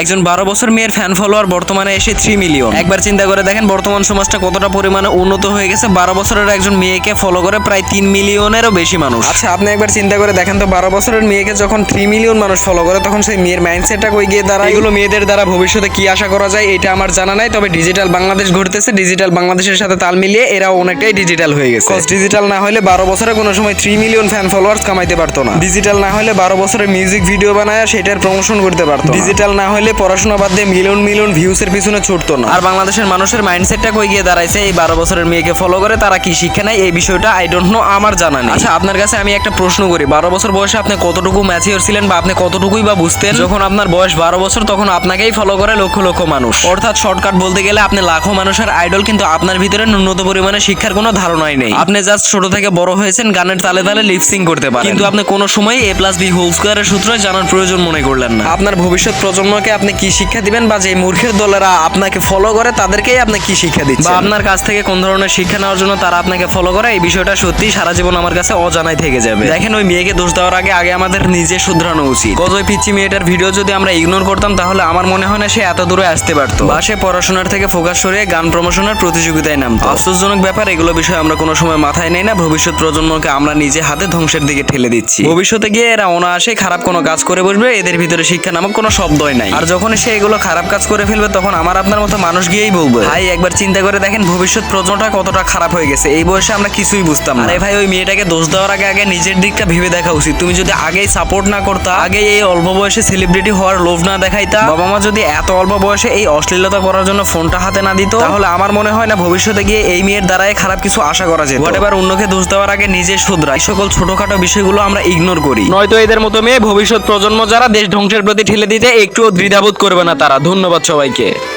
একজন বারো বছর মেয়ের ফ্যান ফলোয়ার বর্তমানে এসে থ্রি মিলিয়ন একবার চিন্তা করে দেখেন বর্তমান সমাজটা কতটা পরিমাণে উন্নত হয়ে গেছে। বারো বছরের একজন মেয়েকে ফলো করে প্রায় তিন মিলিয়নেরও বেশি মানুষ। আচ্ছা আপনি একবার চিন্তা করে দেখেন তো বারো বছরের মেয়েকে যখন থ্রি মিলিয়ন মানুষ ফলো করে তখন সেই মেয়ের মাইন্ডসেটটা কই গিয়ে দাঁড়ায়? এগুলো মেয়েদের দ্বারা ভবিষ্যতে কি আশা করা যায় এটা আমার জানা নাই। তবে ডিজিটাল বাংলাদেশ ঘুরতেছে ডিজিটাল বাংলাদেশের সাথে তাল মিলিয়ে এরাও অনেকটাই ডিজিটাল হয়ে গেছে। ডিজিটাল না হলে বারো বছরে কোনো সময় থ্রি মিলিয়ন ফ্যান ফলোয়ার্স কামাইতে পারতো না। ডিজিটাল না হলে বারো বছরের মিউজিক ভিডিও বানায় সেটার প্রমোশন করতে পারতো ডিজিটাল না হলে পড়াশোনা বাদ দিয়ে মিলিয়ন মিলিয়ন ভিউসের পিছনে ছুটতো না। আর বাংলাদেশের মানুষের মাইন্ডসেটটা কই গিয়ে দাঁড়াইছে? এই বারো বছরের মেয়েকে ফলো করে তারা কি শিক্ষা নেয় এই বিষয়টা আই ডোন্ট নো আমার জানা নেই। আচ্ছা আপনার কাছে আমি একটা প্রশ্ন করি। বারো বছর বয়সে আপনি কতটুকু ম্যাচিওর ছিলেন বা আপনি কতটুকুই বা বুঝতেন? যখন আপনার বয়স বারো বছর তখন আপনাকেই ফলো করে লক্ষ লক্ষ মানুষ। অর্থাৎ শর্টকাট বলতে গেলে আপনি লাখো মানুষের আইডল কিন্তু আপনার ভিতরে ন্যূনত পরিমাণে শিক্ষার কোনো ধারণাই নেই। আপনি জাস্ট ছোট থেকে বড় হয়েছেন গানের তালে তালে লিপসিং করতে পারেন। কিন্তু আপনি কোনো সময় এ প্লাস বি হোল স্কোয়ারের সূত্র জানার প্রয়োজন মনে করলেন না। আপনার ভবিষ্যৎ প্রজন্মকে আপনি কি শিক্ষা দিবেন বা যে মূর্খের দলেরা আপনাকে ফলো করে তাদেরকেই আপনি কি শিক্ষা দিচ্ছেন? বা আপনার কাছ থেকে কোন ধরনের শিক্ষা নেওয়ার জন্য তারা আপনাকে ফলো করে এই বিষয়টা সত্যি সারা জীবন আমার কাছে অজানাই থেকে যাবে। দেখেন ওই মেয়েকে দোষ দেওয়ার আগে আগে আমাদের নিজে শুধরানো উচিত। গত ওই পিচ্ছি মেয়েটার ভিডিও যদি আমরা ইগনোর করতাম তাহলে আমার মনে হয় না সে এত দূরে আসতে পারতো। বা সে পড়াশোনার থেকে ফোকাস সরিয়ে গান প্রমোশনের প্রতিযোগিতায় নামতো। আফসোসজনক ব্যাপার এগুলো বিষয়ে আমরা কোনো সময় মাথায় নেই না। ভবিষ্যৎ প্রজন্মকে আমরা নিজে হাতে ধ্বংসের দিকে ঠেলে দিচ্ছি। ভবিষ্যতে গিয়ে এরা অনায়াসে খারাপ কোনো কাজ করে বসবে এদের ভিতরে শিক্ষা নামক কোনো শব্দই নাই। আর যখন সে এগুলো খারাপ কাজ করে ফেলবে তখন আমার আপনার মতো মানুষ গিয়েই বলবে। ভাই একবার চিন্তা করে দেখেন ভবিষ্যৎ প্রজন্মটা কতটা খারাপ হয়ে গেছে। এই বয়সে আমরা কিছুই বুঝতাম না। আরে ভাই ওই মেয়েটাকে দোষ দেওয়ার আগে আগে নিজের দিকটা ভেবে দেখা উচিত। তুমি যদি আগেই সাপোর্ট না করতা আগে এই অল্প বয়সে সেলিব্রিটি হওয়ার লোভ না দেখাইতা বাবা মা যদি এত অল্প বয়সে এই অশ্লীলতা করার জন্য ফোনটা হাতে না দিত তাহলে আমার মনে হয় না ভবিষ্যতে গিয়ে এই মেয়ের দ্বারাই খারাপ কিছু আশা করা যেত। হোয়াট এবার অন্যকে দোষ দেওয়ার আগে নিজে শুধরা। এই সকল ছোটখাটো বিষয়গুলো আমরা ইগনোর করি। নয়তো এদের মতো মেয়ে ভবিষ্যৎ প্রজন্ম যারা দেশ ধ্বংসের প্রতি ঠেলে দিতে একটুও দ্বিধাবোধ করবে না তারা। ধন্যবাদ সবাইকে।